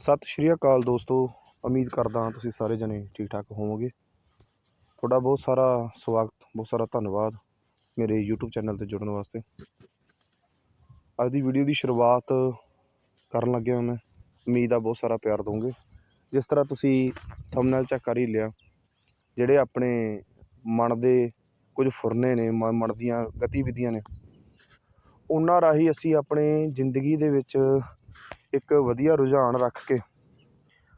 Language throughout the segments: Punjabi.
ਸਤਿ ਸ਼੍ਰੀ ਅਕਾਲ ਦੋਸਤੋ। ਉਮੀਦ ਕਰਦਾ ਹਾਂ ਤੁਸੀਂ ਸਾਰੇ ਜਣੇ ਠੀਕ ਠਾਕ ਹੋਵੋਗੇ। ਤੁਹਾਡਾ ਬਹੁਤ ਸਾਰਾ ਸਵਾਗਤ, ਬਹੁਤ ਸਾਰਾ ਧੰਨਵਾਦ ਮੇਰੇ YouTube ਚੈਨਲ ਤੇ ਜੁੜਨ ਵਾਸਤੇ। ਅੱਜ ਦੀ ਵੀਡੀਓ ਦੀ ਸ਼ੁਰੂਆਤ ਕਰਨ ਲੱਗਿਆ ਮੈਂ। ਉਮੀਦ ਆ ਬਹੁਤ ਸਾਰਾ ਪਿਆਰ ਦੋਗੇ। ਜਿਸ ਤਰ੍ਹਾਂ ਤੁਸੀਂ ਥੰਬਨੇਲ ਚੈੱਕ ਕਰ ਹੀ ਲਿਆ, ਜਿਹੜੇ ਆਪਣੇ ਮਨ ਦੇ ਕੁਝ ਫੁਰਨੇ ਨੇ, ਮ- ਮਨ ਦੀਆਂ ਗਤੀਵਿਧੀਆਂ ਨੇ, ਉਹਨਾਂ ਰਾਹੀਂ ਅਸੀਂ ਆਪਣੇ ਜ਼ਿੰਦਗੀ ਦੇ ਵਿੱਚ ਇੱਕ ਵਧੀਆ ਰੁਝਾਨ ਰੱਖ ਕੇ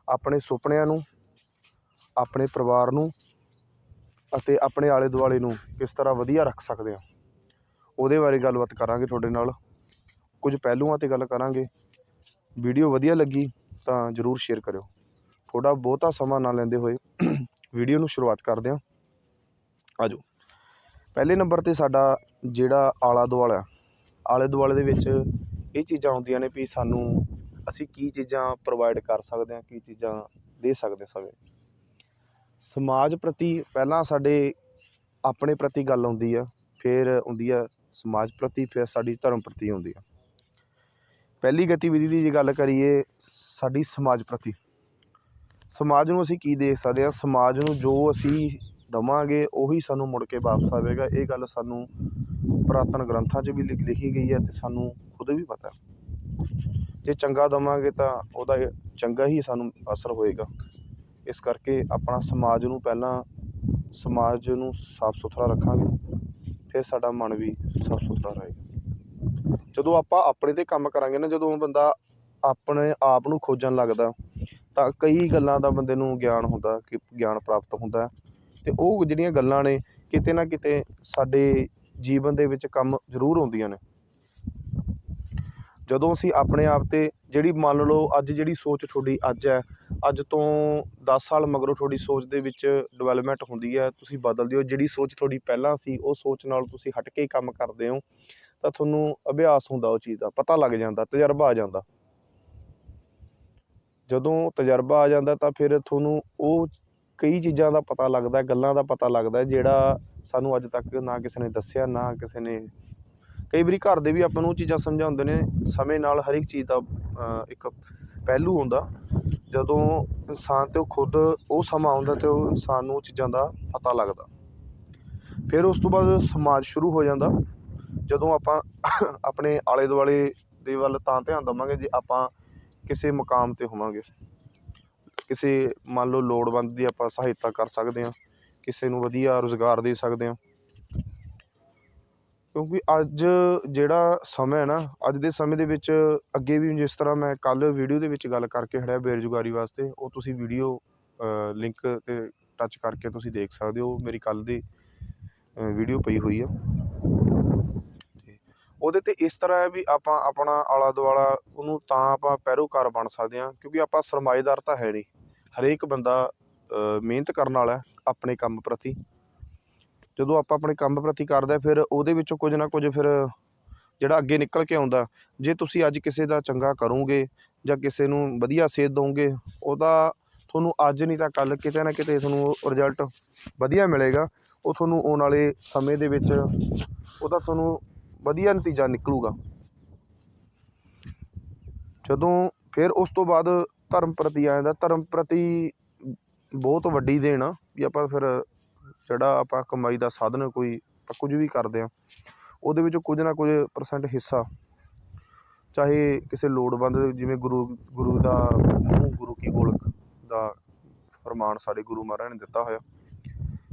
ਆਪਣੇ ਸੁਪਨਿਆਂ ਨੂੰ, ਆਪਣੇ ਪਰਿਵਾਰ ਨੂੰ ਅਤੇ ਆਪਣੇ ਆਲੇ ਦੁਆਲੇ ਨੂੰ ਕਿਸ ਤਰ੍ਹਾਂ ਵਧੀਆ ਰੱਖ ਸਕਦੇ ਹਾਂ। ਉਹਦੇ ਬਾਰੇ ਗੱਲਬਾਤ ਕਰਾਂਗੇ ਤੁਹਾਡੇ ਨਾਲ। ਕੁਝ ਪਹਿਲੂਆਂ 'ਤੇ ਗੱਲ ਕਰਾਂਗੇ। ਵੀਡੀਓ ਵਧੀਆ ਲੱਗੀ ਤਾਂ ਜਰੂਰ ਸ਼ੇਅਰ ਕਰਿਓ। ਤੁਹਾਡਾ ਬਹੁਤਾ ਸਮਾਂ ਨਾ ਲੈਂਦੇ ਹੋਏ ਵੀਡੀਓ ਨੂੰ ਸ਼ੁਰੂਆਤ ਕਰਦੇ ਹਾਂ। ਆਜੋ। ਪਹਿਲੇ ਨੰਬਰ ਤੇ ਸਾਡਾ ਜਿਹੜਾ ਆਲਾ ਦੁਆਲਾ ਆਲੇ ਦੁਆਲੇ ਦੇ ਵਿੱਚ ਇਹ ਚੀਜ਼ਾਂ ਆਉਂਦੀਆਂ ਨੇ ਵੀ ਸਾਨੂੰ ਅਸੀਂ ਕੀ ਚੀਜ਼ਾਂ ਪ੍ਰੋਵਾਈਡ ਕਰ ਸਕਦੇ ਹਾਂ, ਕੀ ਚੀਜ਼ਾਂ ਦੇ ਸਕਦੇ ਹਾਂ ਸਵੇਂ ਸਮਾਜ ਪ੍ਰਤੀ ਪਹਿਲਾਂ ਸਾਡੇ ਆਪਣੇ ਪ੍ਰਤੀ ਗੱਲ ਆਉਂਦੀ ਆ, ਫਿਰ ਆਉਂਦੀ ਆ ਸਮਾਜ ਪ੍ਰਤੀ, ਫਿਰ ਸਾਡੀ ਧਰਮ ਪ੍ਰਤੀ ਆਉਂਦੀ ਆ। ਪਹਿਲੀ ਗਤੀਵਿਧੀ ਦੀ ਜੇ ਗੱਲ ਕਰੀਏ, ਸਾਡੀ ਸਮਾਜ ਪ੍ਰਤੀ। ਸਮਾਜ ਨੂੰ ਅਸੀਂ ਕੀ ਦੇਖ ਸਕਦੇ ਹਾਂ? ਸਮਾਜ ਨੂੰ ਜੋ ਅਸੀਂ ਦਵਾਂਗੇ, ਉਹੀ ਸਾਨੂੰ ਮੁੜ ਕੇ ਵਾਪਸ ਆਵੇਗਾ। ਇਹ ਗੱਲ ਸਾਨੂੰ ਪੁਰਾਤਨ ਗ੍ਰੰਥਾਂ 'ਚ ਵੀ ਲਿਖ- ਲਿਖੀ ਗਈ ਹੈ ਤੇ ਸਾਨੂੰ ਖੁਦ ਵੀ ਪਤਾ। ਜੇ ਚੰਗਾ ਦਵਾਂਗੇ ਤਾਂ ਉਹਦਾ ਚੰਗਾ ਹੀ ਸਾਨੂੰ ਅਸਰ ਹੋਏਗਾ। ਇਸ ਕਰਕੇ ਆਪਣਾ ਸਮਾਜ ਨੂੰ ਪਹਿਲਾਂ ਸਮਾਜ ਨੂੰ ਸਾਫ਼ ਸੁਥਰਾ ਰੱਖਾਂਗੇ, ਫਿਰ ਸਾਡਾ ਮਨ ਵੀ ਸਾਫ਼ ਸੁਥਰਾ ਰਹੇਗਾ। ਜਦੋਂ ਆਪਾਂ ਆਪਣੇ ਤੇ ਕੰਮ ਕਰਾਂਗੇ ਨਾ, ਜਦੋਂ ਬੰਦਾ ਆਪਣੇ ਆਪ ਨੂੰ ਖੋਜਣ ਲੱਗਦਾ, ਤਾਂ ਕਈ ਗੱਲਾਂ ਦਾ ਬੰਦੇ ਨੂੰ ਗਿਆਨ ਹੁੰਦਾ ਕਿ ਗਿਆਨ ਪ੍ਰਾਪਤ ਹੁੰਦਾ। ਤੇ ਉਹ ਜਿਹੜੀਆਂ ਗੱਲਾਂ ਨੇ, ਕਿਤੇ ਨਾ ਕਿਤੇ ਸਾਡੇ ਜੀਵਨ ਦੇ ਵਿੱਚ ਕੰਮ ਜ਼ਰੂਰ ਆਉਂਦੀਆਂ ਨੇ। ਜਦੋਂ ਅਸੀਂ ਆਪਣੇ ਆਪ 'ਤੇ ਜਿਹੜੀ ਮੰਨ ਲਓ ਅੱਜ ਜਿਹੜੀ ਸੋਚ ਤੁਹਾਡੀ ਅੱਜ ਹੈ, ਅੱਜ ਤੋਂ ਦਸ ਸਾਲ ਮਗਰੋਂ ਤੁਹਾਡੀ ਸੋਚ ਦੇ ਵਿੱਚ ਡਿਵੈਲਪਮੈਂਟ ਹੁੰਦੀ ਹੈ, ਤੁਸੀਂ ਬਦਲਦੇ ਹੋ। ਜਿਹੜੀ ਸੋਚ ਤੁਹਾਡੀ ਪਹਿਲਾਂ ਸੀ, ਉਹ ਸੋਚ ਨਾਲ ਤੁਸੀਂ ਹਟ ਕੇ ਕੰਮ ਕਰਦੇ ਹੋ, ਤਾਂ ਤੁਹਾਨੂੰ ਅਭਿਆਸ ਹੁੰਦਾ ਉਹ ਚੀਜ਼ ਦਾ, ਪਤਾ ਲੱਗ ਜਾਂਦਾ, ਤਜਰਬਾ ਆ ਜਾਂਦਾ। ਜਦੋਂ ਤਜਰਬਾ ਆ ਜਾਂਦਾ, ਤਾਂ ਫਿਰ ਤੁਹਾਨੂੰ ਉਹ ਕਈ ਚੀਜ਼ਾਂ ਦਾ ਪਤਾ ਲੱਗਦਾ, ਗੱਲਾਂ ਦਾ ਪਤਾ ਲੱਗਦਾ, ਜਿਹੜਾ ਸਾਨੂੰ ਅੱਜ ਤੱਕ ਨਾ ਕਿਸੇ ਨੇ ਦੱਸਿਆ, ਨਾ ਕਿਸੇ ਨੇ ਕਈ ਵਾਰੀ ਘਰ ਦੇ ਵੀ ਆਪਾਂ ਨੂੰ ਉਹ ਚੀਜ਼ਾਂ ਸਮਝਾਉਂਦੇ ਨੇ, ਸਮੇਂ ਨਾਲ ਹਰ ਇੱਕ ਚੀਜ਼ ਦਾ ਇੱਕ ਪਹਿਲੂ ਹੁੰਦਾ। ਜਦੋਂ ਇਨਸਾਨ ਤੇ ਉਹ ਖੁਦ ਉਹ ਸਮਾਂ ਆਉਂਦਾ ਤੇ ਉਹ ਇਨਸਾਨ ਨੂੰ ਉਹ ਚੀਜ਼ਾਂ ਦਾ ਪਤਾ ਲੱਗਦਾ। ਫਿਰ ਉਸ ਤੋਂ ਬਾਅਦ ਸਮਾਜ ਸ਼ੁਰੂ ਹੋ ਜਾਂਦਾ। ਜਦੋਂ ਆਪਾਂ ਆਪਣੇ ਆਲੇ ਦੁਆਲੇ ਦੇ ਵੱਲ ਤਾਂ ਧਿਆਨ ਦੇਵਾਂਗੇ, ਜੇ ਆਪਾਂ ਕਿਸੇ ਮੁਕਾਮ ਤੇ ਹੋਵਾਂਗੇ। ਕਿਸੇ ਮੰਨ ਲਓ ਲੋੜਵੰਦ ਦੀ ਆਪਾਂ ਸਹਾਇਤਾ ਕਰ ਸਕਦੇ ਹਾਂ। ਕਿਸੇ ਨੂੰ ਵਧੀਆ ਰੁਜ਼ਗਾਰ ਦੇ ਸਕਦੇ ਹਾਂ। ਕਿਉਂਕਿ ਅੱਜ ਜਿਹੜਾ ਸਮਾਂ ਹੈ ਨਾ, ਅੱਜ ਦੇ ਸਮੇਂ ਦੇ ਵਿੱਚ ਅੱਗੇ ਵੀ ਜਿਸ ਤਰ੍ਹਾਂ ਮੈਂ ਕੱਲ੍ਹ ਵੀਡੀਓ ਦੇ ਵਿੱਚ ਗੱਲ ਕਰਕੇ ਖੜਿਆ ਬੇਰੁਜ਼ਗਾਰੀ ਵਾਸਤੇ, ਉਹ ਤੁਸੀਂ ਵੀਡੀਓ ਲਿੰਕ ਤੇ ਟੱਚ ਕਰਕੇ ਤੁਸੀਂ ਦੇਖ ਸਕਦੇ ਹੋ, ਮੇਰੀ ਕੱਲ੍ਹ ਦੀ ਵੀਡੀਓ ਪਈ ਹੋਈ ਆ। ਉਹਦੇ ਤੇ ਇਸ ਤਰ੍ਹਾਂ ਹੈ ਵੀ ਆਪਾਂ ਆਪਣਾ ਆਲਾ ਦੁਆਲਾ ਉਹਨੂੰ ਤਾਂ ਆਪਾਂ ਪੈਰੋਕਾਰ ਬਣ ਸਕਦੇ ਹਾਂ, ਕਿਉਂਕਿ ਆਪਾਂ ਸਰਮਾਏਦਾਰ ਤਾਂ ਹੈ ਨਹੀਂ। ਹਰੇਕ ਬੰਦਾ ਮਿਹਨਤ ਕਰਨ ਵਾਲਾ ਆਪਣੇ ਕੰਮ ਪ੍ਰਤੀ। ਜਦੋਂ ਆਪਾਂ ਆਪਣੇ ਕੰਮ ਪ੍ਰਤੀ ਕਰਦਾ ਫਿਰ ਉਹਦੇ ਵਿੱਚੋਂ ਕੁਝ ਨਾ ਕੁਝ ਫਿਰ ਜਿਹੜਾ ਅੱਗੇ ਨਿਕਲ ਕੇ ਆਉਂਦਾ। ਜੇ ਤੁਸੀਂ ਅੱਜ ਕਿਸੇ ਦਾ ਚੰਗਾ ਕਰੋਗੇ ਜਾਂ ਕਿਸੇ ਨੂੰ ਵਧੀਆ ਸੇਧ ਦੋਗੇ ਉਹਦਾ ਤੁਹਾਨੂੰ ਅੱਜ ਨਹੀਂ ਤਾਂ ਕੱਲ ਕਿਤੇ ਨਾ ਕਿਤੇ ਤੁਹਾਨੂੰ ਰਿਜ਼ਲਟ ਵਧੀਆ ਮਿਲੇਗਾ। ਉਹ ਤੁਹਾਨੂੰ ਆਉਣ ਵਾਲੇ ਸਮੇਂ ਦੇ ਵਿੱਚ ਉਹਦਾ ਤੁਹਾਨੂੰ ਵਧੀਆ ਨਤੀਜਾ ਨਿਕਲੂਗਾ। ਜਦੋਂ ਫਿਰ ਉਸ ਤੋਂ ਬਾਅਦ ਧਰਮ ਪ੍ਰਤੀ ਆ ਜਾਂਦਾ। ਧਰਮ ਪ੍ਰਤੀ ਬਹੁਤ ਵੱਡੀ ਦੇਣ ਆ, ਵੀ ਆਪਾਂ ਫਿਰ ਜਿਹੜਾ ਆਪਾਂ ਕਮਾਈ ਦਾ ਸਾਧਨ ਕੋਈ ਕੁਝ ਵੀ ਕਰਦੇ ਆ ਉਹਦੇ ਵਿੱਚ ਕੁਝ ਨਾ ਕੁਝ ਪਰਸੈਂਟ ਹਿੱਸਾ, ਚਾਹੇ ਕਿਸੇ ਲੋੜਵੰਦ ਜਿਵੇਂ ਗੁਰੂ ਗੁਰੂ ਦਾ ਮੂੰਹ ਗੁਰੂ ਕੀ ਗੋਲਕ ਦਾ ਫਰਮਾਨ ਸਾਡੇ ਗੁਰੂ ਮਹਾਰਾਜ ਨੇ ਦਿੱਤਾ ਹੋਇਆ,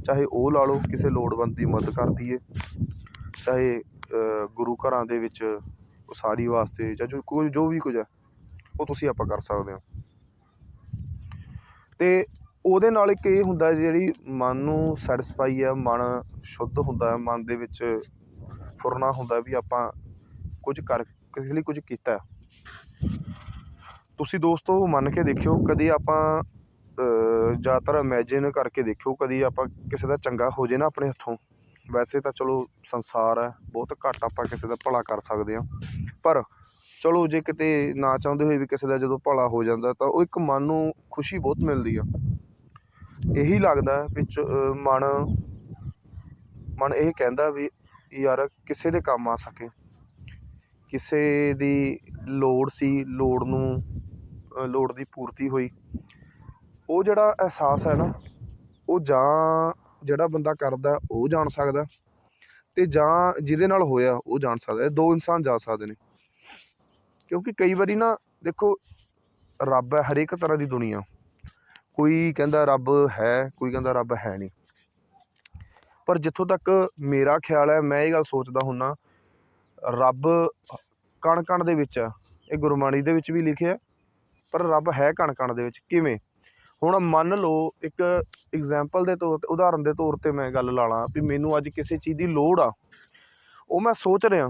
ਚਾਹੇ ਉਹ ਲਾ ਲਓ ਕਿਸੇ ਲੋੜਵੰਦ ਦੀ ਮਦਦ ਕਰਦੀ ਦਈਏ, ਚਾਹੇ ਗੁਰੂ ਘਰਾਂ ਦੇ ਵਿੱਚ ਉਸਾਰੀ ਵਾਸਤੇ ਜਾਂ ਜੋ ਜੋ ਵੀ ਕੁਝ ਹੈ, ਉਹ ਤੁਸੀਂ ਆਪਾਂ ਕਰ ਸਕਦੇ ਹੋ। ਤੇ ਉਹਦੇ ਨਾਲ ਇੱਕ ਇਹ ਹੁੰਦਾ ਜਿਹੜੀ ਮਨ ਨੂੰ ਸੈਟਿਸਫਾਈ ਹੈ ਮਨ ਸ਼ੁੱਧ ਹੁੰਦਾ, ਮਨ ਦੇ ਵਿੱਚ ਫੁਰਨਾ ਹੁੰਦਾ ਵੀ ਆਪਾਂ ਕੁਝ ਕਰ, ਕਿਸੇ ਲਈ ਕੁਝ ਕੀਤਾ। ਤੁਸੀਂ ਦੋਸਤੋ ਮੰਨ ਕੇ ਦੇਖਿਓ, ਕਦੀ ਆਪਾਂ ਜ਼ਿਆਦਾਤਰ ਇਮੈਜਿਨ ਕਰਕੇ ਦੇਖਿਓ, ਕਦੀ ਆਪਾਂ ਕਿਸੇ ਦਾ ਚੰਗਾ ਹੋ ਜੇ ਨਾ ਆਪਣੇ ਹੱਥੋਂ। ਵੈਸੇ ਤਾਂ ਚਲੋ ਸੰਸਾਰ ਹੈ, ਬਹੁਤ ਘੱਟ ਆਪਾਂ ਕਿਸੇ ਦਾ ਭਲਾ ਕਰ ਸਕਦੇ ਹਾਂ। ਪਰ ਚਲੋ ਜੇ ਕਿਤੇ ਨਾ ਚਾਹੁੰਦੇ ਹੋਏ ਵੀ ਕਿਸੇ ਦਾ ਜਦੋਂ ਭਲਾ ਹੋ ਜਾਂਦਾ, ਤਾਂ ਉਹ ਇੱਕ ਮਨ ਨੂੰ ਖੁਸ਼ੀ ਬਹੁਤ ਮਿਲਦੀ ਆ। ਇਹੀ ਲੱਗਦਾ ਵੀ ਚ ਮਨ ਮਨ ਇਹ ਕਹਿੰਦਾ ਵੀ ਯਾਰ ਕਿਸੇ ਦੇ ਕੰਮ ਆ ਸਕੇ। ਕਿਸੇ ਦੀ ਲੋੜ ਸੀ, ਲੋੜ ਨੂੰ ਲੋੜ ਦੀ ਪੂਰਤੀ ਹੋਈ। ਉਹ ਜਿਹੜਾ ਅਹਿਸਾਸ ਹੈ ਨਾ, ਉਹ ਜਾਂ ਜਿਹੜਾ ਬੰਦਾ ਕਰਦਾ, ਉਹ ਜਾਣ ਸਕਦਾ। ਤੇ ਜਾਂ ਜਿਹਦੇ ਨਾਲ ਹੋਇਆ, ਉਹ ਜਾਣ ਸਕਦਾ। ਦੋ ਇਨਸਾਨ ਜਾ ਸਕਦੇ ਨੇ। ਕਿਉਂਕਿ ਕਈ ਵਾਰੀ ਨਾ, ਦੇਖੋ, ਰੱਬ ਹੈ ਹਰੇਕ ਤਰ੍ਹਾਂ ਦੀ ਦੁਨੀਆ। ਕੋਈ ਕਹਿੰਦਾ ਰੱਬ ਹੈ ਕੋਈ ਕਹਿੰਦਾ ਰੱਬ ਹੈ ਨਹੀਂ। ਪਰ ਜਿੱਥੋਂ ਤੱਕ ਮੇਰਾ ਖਿਆਲ ਹੈ ਮੈਂ ਇਹ ਗੱਲ ਸੋਚਦਾ ਹੁੰਨਾ ਰੱਬ ਕਣ ਕਣ ਦੇ ਵਿੱਚ ਆ ਇਹ ਗੁਰਬਾਣੀ ਦੇ ਵਿੱਚ ਵੀ ਲਿਖਿਆ ਪਰ ਰੱਬ ਹੈ ਕਣ ਕਣ ਦੇ ਵਿੱਚ ਕਿਵੇਂ? ਹੁਣ ਮੰਨ ਲਓ ਇੱਕ ਐਗਜ਼ਾਮਪਲ ਦੇ ਤੌਰ ਤੇ ਉਦਾਹਰਨ ਦੇ ਤੌਰ ਤੇ ਮੈਂ ਗੱਲ ਲਾ ਲਾਂ ਵੀ ਮੈਨੂੰ ਅੱਜ ਕਿਸੇ ਚੀਜ਼ ਦੀ ਲੋੜ ਆ। ਉਹ ਮੈਂ ਸੋਚ ਰਿਹਾ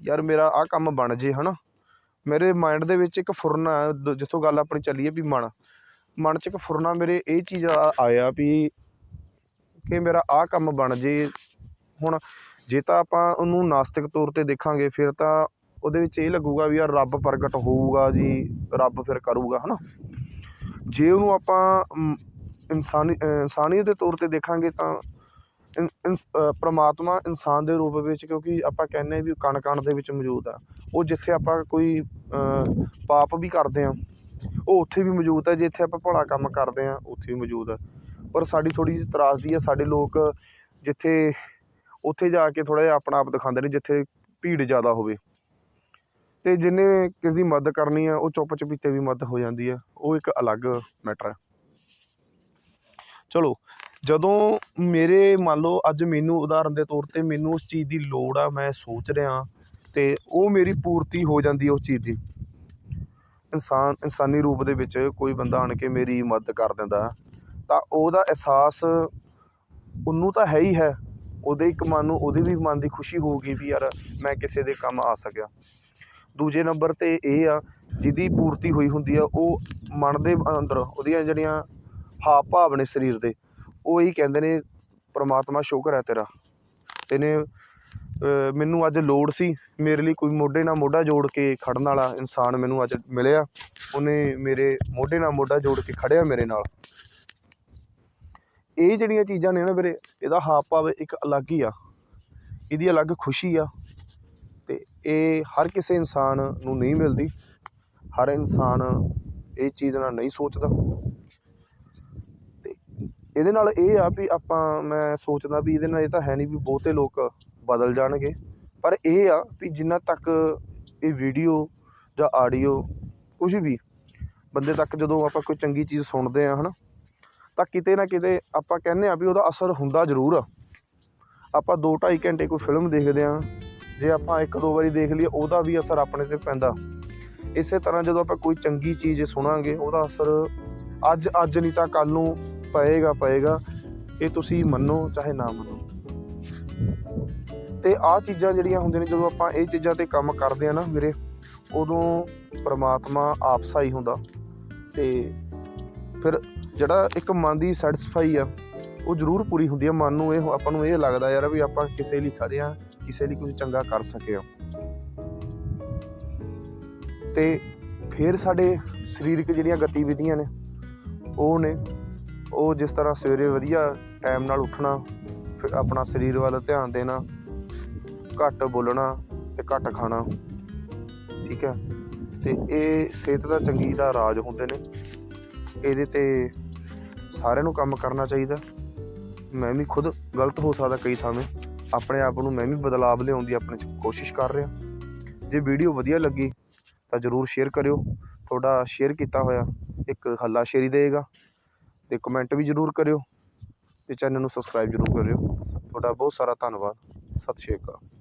ਯਾਰ ਮੇਰਾ ਆਹ ਕੰਮ ਬਣ ਜੇ ਹਨਾ? ਮੇਰੇ ਮਾਈਂਡ ਦੇ ਵਿੱਚ ਇੱਕ ਫੁਰਨਾ ਹੈ, ਜਿੱਥੋਂ ਗੱਲ ਆਪਣੀ ਚੱਲੀ ਹੈ ਵੀ ਮਨ। ਮਨ 'ਚ ਇੱਕ ਫੁਰਨਾ ਮੇਰੇ ਇਹ ਚੀਜ਼ ਆ- ਆਇਆ ਵੀ ਕਿ ਮੇਰਾ ਆਹ ਕੰਮ ਬਣ ਜੇ। ਹੁਣ ਜੇ ਤਾਂ ਆਪਾਂ ਉਹਨੂੰ ਨਾਸਤਿਕ ਤੌਰ ਤੇ ਦੇਖਾਂਗੇ ਫਿਰ ਤਾਂ ਉਹਦੇ ਵਿੱਚ ਇਹ ਲੱਗੂਗਾ ਵੀ ਯਾਰ ਰੱਬ ਪ੍ਰਗਟ ਹੋਊਗਾ ਜੀ ਰੱਬ ਫਿਰ ਕਰੂਗਾ ਹੈ ਨਾ ਜੇ ਉਹਨੂੰ ਆਪਾਂ ਇਨਸਾਨੀ ਇਨਸਾਨੀਅਤ ਦੇ ਤੌਰ ਤੇ ਦੇਖਾਂਗੇ ਤਾਂ ਇਨ- ਇਨਸ- ਅ, ਇਨਸਾਨ ਦੇ ਰੂਪ ਵਿੱਚ ਕਿਉਂਕਿ ਆਪਾਂ ਕਹਿੰਦੇ ਵੀ ਕਣ ਕਣ ਦੇ ਵਿੱਚ ਮੌਜੂਦ ਆ। ਉਹ ਜਿੱਥੇ ਆਪਾਂ ਕੋਈ ਪਾਪ ਵੀ ਕਰਦੇ ਆ ਉਹ ਉੱਥੇ ਵੀ ਮੌਜੂਦ ਹੈ, ਜਿੱਥੇ ਆਪਾਂ ਭਲਾ ਕੰਮ ਕਰਦੇ ਹਾਂ, ਉੱਥੇ ਵੀ ਮੌਜੂਦ ਹੈ। ਪਰ ਸਾਡੀ ਥੋੜ੍ਹੀ ਜਿਹੀ ਤਰਾਸਦੀ ਹੈ, ਸਾਡੇ ਲੋਕ ਜਿੱਥੇ ਉੱਥੇ ਜਾ ਕੇ ਥੋੜ੍ਹਾ ਜਿਹਾ ਆਪਣਾ ਆਪ ਦਿਖਾਉਂਦੇ ਨੇ, ਜਿੱਥੇ ਭੀੜ ਜ਼ਿਆਦਾ ਹੋਵੇ। ਅਤੇ ਜਿਹਨੇ ਕਿਸੇ ਦੀ ਮਦਦ ਕਰਨੀ ਆ ਉਹ ਚੁੱਪ ਚਪੀਤੇ ਵੀ ਮਦਦ ਹੋ ਜਾਂਦੀ ਆ ਉਹ ਇੱਕ ਅਲੱਗ ਮੈਟਰ ਹੈ। ਚਲੋ, ਜਦੋਂ ਮੇਰੇ ਮੰਨ ਲਓ ਅੱਜ ਮੈਨੂੰ ਉਦਾਹਰਨ ਦੇ ਤੌਰ ਤੇ ਮੈਨੂੰ ਉਸ ਚੀਜ਼ ਦੀ ਲੋੜ ਆ, ਮੈਂ ਸੋਚ ਰਿਹਾ ਅਤੇ ਉਹ ਮੇਰੀ ਪੂਰਤੀ ਹੋ ਜਾਂਦੀ ਹੈ ਉਸ ਚੀਜ਼ ਦੀ। ਇਨਸਾਨ, ਇਨਸਾਨੀ ਰੂਪ ਦੇ ਵਿੱਚ ਕੋਈ ਬੰਦਾ ਆਣ ਕੇ ਮੇਰੀ ਮਦਦ ਕਰ ਦਿੰਦਾ ਤਾਂ ਉਹਦਾ ਅਹਿਸਾਸ ਉਹਨੂੰ ਤਾਂ ਹੈ ਹੀ ਹੈ। ਉਹਦੇ ਇੱਕ ਮਨ ਨੂੰ, ਉਹਦੇ ਵੀ ਮਨ ਦੀ ਖੁਸ਼ੀ ਹੋਊਗੀ ਵੀ ਯਾਰ ਮੈਂ ਕਿਸੇ ਦੇ ਕੰਮ ਆ ਸਕਿਆ। ਦੂਜੇ ਨੰਬਰ ਤੇ ਇਹ ਆ, ਜਿਹਦੀ ਪੂਰਤੀ ਹੋਈ ਹੁੰਦੀ ਆ, ਉਹ ਮਨ ਦੇ ਅੰਦਰ, ਉਹਦੀਆਂ ਜਿਹੜੀਆਂ ਹਾਵ ਭਾਵ ਨੇ ਸਰੀਰ ਦੇ, ਉਹ ਇਹੀ ਕਹਿੰਦੇ ਨੇ, ਪਰਮਾਤਮਾ ਸ਼ੁਕਰ ਹੈ ਤੇਰਾ। ਤੈਨੇ ਮੈਨੂੰ ਅੱਜ ਲੋੜ ਸੀ, ਮੇਰੇ ਲਈ ਕੋਈ ਮੋਢੇ ਨਾਲ ਮੋਢਾ ਜੋੜ ਕੇ ਖੜ੍ਹਨ ਵਾਲਾ ਇਨਸਾਨ ਮੈਨੂੰ ਅੱਜ ਮਿਲਿਆ। ਉਹਨੇ ਮੇਰੇ ਮੋਢੇ ਨਾਲ ਮੋਢਾ ਜੋੜ ਕੇ ਖੜ੍ਹਿਆ ਮੇਰੇ ਨਾਲ। ਇਹ ਜਿਹੜੀਆਂ ਚੀਜ਼ਾਂ ਨੇ ਨਾ ਵੀਰੇ, ਇਹਦਾ ਹਾਵ ਭਾਵ ਇੱਕ ਅਲੱਗ ਹੀ ਆ। ਇਹਦੀ ਅਲੱਗ ਖੁਸ਼ੀ ਆ ਤੇ ਇਹ ਹਰ ਕਿਸੇ ਇਨਸਾਨ ਨੂੰ ਨਹੀਂ ਮਿਲਦੀ। ਹਰ ਇਨਸਾਨ ਇਹ ਚੀਜ਼ ਨਾਲ ਨਹੀਂ ਸੋਚਦਾ। ਇਹਦੇ ਨਾਲ ਇਹ ਆ ਵੀ ਆਪਾਂ, ਮੈਂ ਸੋਚਦਾ ਵੀ ਇਹਦੇ ਨਾਲ ਇਹ ਤਾਂ ਹੈ ਨਹੀਂ ਵੀ ਬਹੁਤੇ ਲੋਕ ਬਦਲ ਜਾਣਗੇ। ਪਰ ਇਹ ਆ ਵੀ ਜਿੰਨਾ ਤੱਕ ਇਹ ਵੀਡੀਓ ਜਾਂ ਆਡੀਓ ਕੁਝ ਵੀ ਬੰਦੇ ਤੱਕ ਜਦੋਂ ਆਪਾਂ ਕੋਈ ਚੰਗੀ ਚੀਜ਼ ਸੁਣਦੇ ਆ, ਹਨਾ, ਤਾਂ ਕਿਤੇ ਨਾ ਕਿਤੇ ਆਪਾਂ ਕਹਿੰਦੇ ਆ ਵੀ ਉਹਦਾ ਅਸਰ ਹੁੰਦਾ ਜ਼ਰੂਰ ਆ। ਆਪਾਂ 2-2.5 ਘੰਟੇ ਕੋਈ ਫਿਲਮ ਦੇਖਦੇ ਆ, ਜੇ ਆਪਾਂ ਇੱਕ ਦੋ ਵਾਰੀ ਦੇਖ ਲਈਏ, ਉਹਦਾ ਵੀ ਅਸਰ ਆਪਣੇ ਤੇ ਪੈਂਦਾ। ਇਸੇ ਤਰ੍ਹਾਂ ਜਦੋਂ ਆਪਾਂ ਕੋਈ ਚੰਗੀ ਚੀਜ਼ ਸੁਣਾਂਗੇ, ਉਹਦਾ ਅਸਰ ਅੱਜ ਅੱਜ ਨਹੀਂ ਤਾਂ ਕੱਲ ਨੂੰ ਪਏਗਾ ਪਏਗਾ, ਇਹ ਤੁਸੀਂ ਮੰਨੋ ਚਾਹੇ ਨਾ ਮੰਨੋ। ਤੇ ਆਹ ਚੀਜ਼ਾਂ ਜਿਹੜੀਆਂ ਹੁੰਦੀਆਂ ਨੇ, ਜਦੋਂ ਆਪਾਂ ਇਹ ਚੀਜ਼ਾਂ ਤੇ ਕੰਮ ਕਰਦੇ ਆ ਨਾ ਵੀਰੇ, ਉਦੋਂ ਪ੍ਰਮਾਤਮਾ ਆਪਸਾ ਹੀ ਹੁੰਦਾ। ਤੇ ਫਿਰ ਜਿਹੜਾ ਇੱਕ ਮਨ ਦੀ ਸੈਟੀਸਫਾਈ ਆ, ਉਹ ਜ਼ਰੂਰ ਪੂਰੀ ਹੁੰਦੀ ਆ। ਮਨ ਨੂੰ ਇਹ, ਆਪਾਂ ਨੂੰ ਇਹ ਲੱਗਦਾ ਯਾਰ ਵੀ ਆਪਾਂ ਕਿਸੇ ਲਈ ਖੜੇ ਆ ਕਿਸੇ ਲਈ ਕੁਝ ਚੰਗਾ ਕਰ ਸਕੇ ਆ ਤੇ ਫਿਰ ਸਾਡੇ ਸਰੀਰਕ ਜਿਹੜੀਆਂ ਗਤੀਵਿਧੀਆਂ ਨੇ, ਉਹ ਨੇ ਉਹ ਜਿਸ ਤਰ੍ਹਾਂ ਸਵੇਰੇ ਵਧੀਆ ਟਾਈਮ ਨਾਲ ਉੱਠਣਾ, ਫਿਰ ਆਪਣਾ ਸਰੀਰ ਵੱਲ ਧਿਆਨ ਦੇਣਾ, ਘੱਟ ਬੋਲਣਾ ਤੇ ਘੱਟ ਖਾਣਾ, ਠੀਕ ਹੈ? ਤੇ ਇਹ ਸਿਹਤ ਦਾ ਚੰਗੀ ਦਾ ਰਾਜ ਹੁੰਦੇ ਨੇ। ਇਹਦੇ ਤੇ ਸਾਰਿਆਂ ਨੂੰ ਕੰਮ ਕਰਨਾ ਚਾਹੀਦਾ। ਮੈਂ ਵੀ ਖੁਦ ਗਲਤ ਹੋ ਸਕਦਾ ਕਈ ਥਾਵੇਂ। ਆਪਣੇ ਆਪ ਨੂੰ ਮੈਂ ਵੀ ਬਦਲਾਵ ਲਿਆਉਣ ਦੀ ਆਪਣੇ ਕੋਸ਼ਿਸ਼ ਕਰ ਰਿਹਾ। ਜੇ ਵੀਡੀਓ ਵਧੀਆ ਲੱਗੀ ਤਾਂ ਜਰੂਰ ਸ਼ੇਅਰ ਕਰਿਓ। ਤੁਹਾਡਾ ਸ਼ੇਅਰ ਕੀਤਾ ਹੋਇਆ ਇੱਕ ਹੱਲਾ ਸ਼ੇਰੀ ਦੇਗਾ ਤੇ ਕਮੈਂਟ ਵੀ ਜਰੂਰ ਕਰਿਓ ਤੇ ਚੈਨਲ ਨੂੰ ਸਬਸਕ੍ਰਾਈਬ ਜਰੂਰ ਕਰਿਓ। ਤੁਹਾਡਾ ਬਹੁਤ ਸਾਰਾ ਧੰਨਵਾਦ। ਸਤਿ ਸ਼੍ਰੀ ਅਕਾਲ।